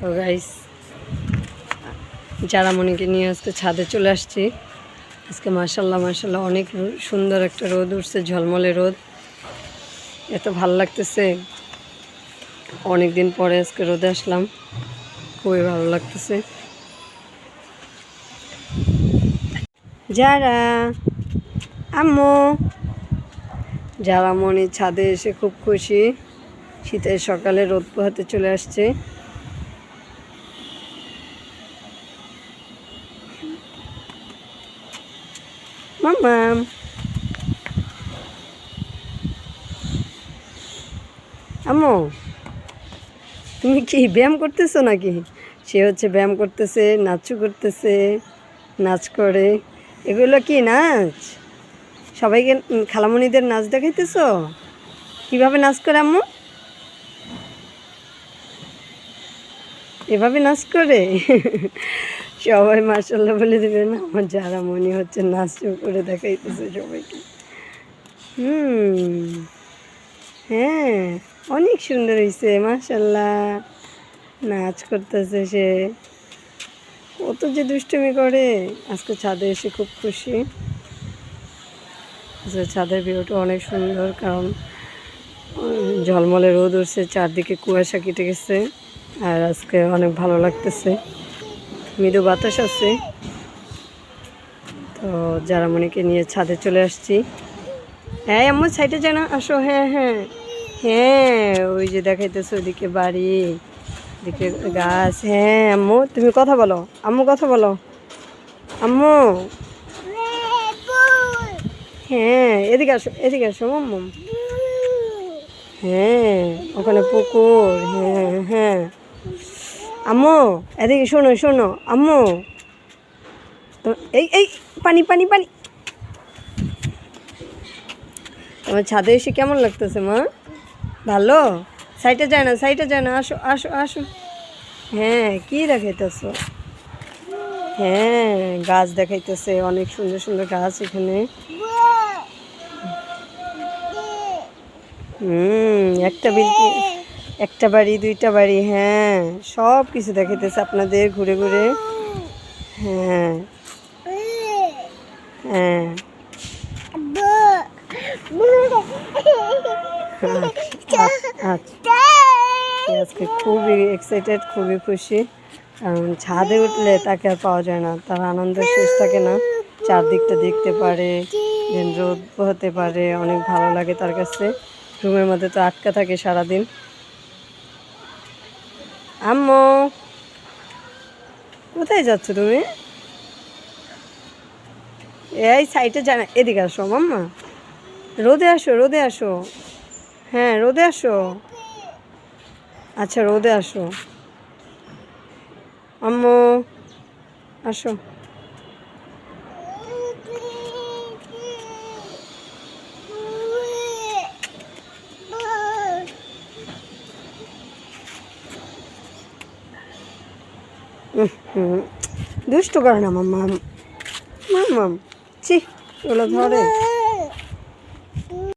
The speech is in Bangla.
তো গাইস জারামণিকে নিয়ে আজকে ছাদে চলে আসছি। আজকে মার্শাল্লাহ মার্শাল্লাহ অনেক সুন্দর একটা রোদ উঠছে, ঝলমলে রোদ। এত ভালো লাগতেছে। অনেক দিন পরে আজকে রোদে আসলাম। খুবই ভালো লাগতেছে। যারা আম্মু। যারা মনি ছাদে এসে খুব খুশি। শীতের সকালে রোদ পোহাতে চলে আসছে। মামাম আম্মু, তুমি কি ব্যায়াম করতেছো নাকি? সে হচ্ছে ব্যায়াম করতেছে নাচু করতেছে, নাচ করে। এগুলো কি নাচ? সবাইকে খালামণিদের নাচ দেখাইতেছো? কীভাবে নাচ করে আম্মু? এভাবে নাচ করে? সবাই মার্শাল্লাহ বলে দেবে, না, আমার যারা মনে হচ্ছে নাচ করে দেখাইতেছে সবাইকে। হুম হ্যাঁ অনেক সুন্দর হয়েছে মার্শাল্লাহ নাচ করতেছে সে। কত যে দুষ্টুমি করে। আজকে ছাদে এসে খুব খুশি। ছাদের ভিউটা অনেক সুন্দর, কারণ ঝলমলে রোদ উঠছে চারদিকে কুয়াশা কেটে গেছে আর আজকে অনেক ভালো লাগতেছে। মৃদু বাতাস আছে। তো জারামণিকে নিয়ে ছাদে চলে আসছি। হ্যাঁ আম্মু সাইডে যেন আসো। হ্যাঁ হ্যাঁ। হ্যাঁ ওই যে দেখাইতেছে ওইদিকে বাড়ি এদিকে গাছ। হ্যাঁ আম্মু তুমি কথা বলো। আম্মু কথা বলো। আম্মু। হ্যাঁ এদিকে আসো এদিকে আসো মাম্মু হ্যাঁ ওখানে পুকুর হ্যাঁ হ্যাঁ আম্মু, এদিকে শোনো শোনো, আম্মু। তো এই এই, পানি পানি পানি। তোমার ছাদে এসে কেমন লাগতেছে, মা? ভালো? সাইডে যায় না, সাইডে যায় না, আসো আসো আসো। হ্যাঁ কি দেখাইতেছ? হ্যাঁ গাছ দেখাইতেছে, অনেক সুন্দর সুন্দর গাছ এখানে। হুম। একটা বিল্ডিং একটা বাড়ি, দুইটা বাড়ি হ্যাঁ। সব কিছু দেখাইতেছে আপনাদের ঘুরে ঘুরে। হ্যাঁ। হ্যাঁ। আচ্ছা আচ্ছা। আজকে খুবই এক্সাইটেড খুবই খুশি। কারণ ছাদে উঠলে তাকে আর পাওয়া যায় না। তার আনন্দ শেষ থাকে না। চারদিকটা দেখতে পারে রোদ হতে পারে, অনেক ভালো লাগে তার কাছে। রুমের মধ্যে তো আটকা থাকে সারাদিন। আম্মু, কোথায় যাচ্ছ তুমি? এই সাইডে জানা, এদিকে আসো মাম্মা। রোদে আসো রোদে আসো। হ্যাঁ রোদে আসো। আচ্ছা রোদে আসো। আম্মু, আসো। দুষ্টু করে না মাম মাম্মাম ছি ওগুলো ধরে।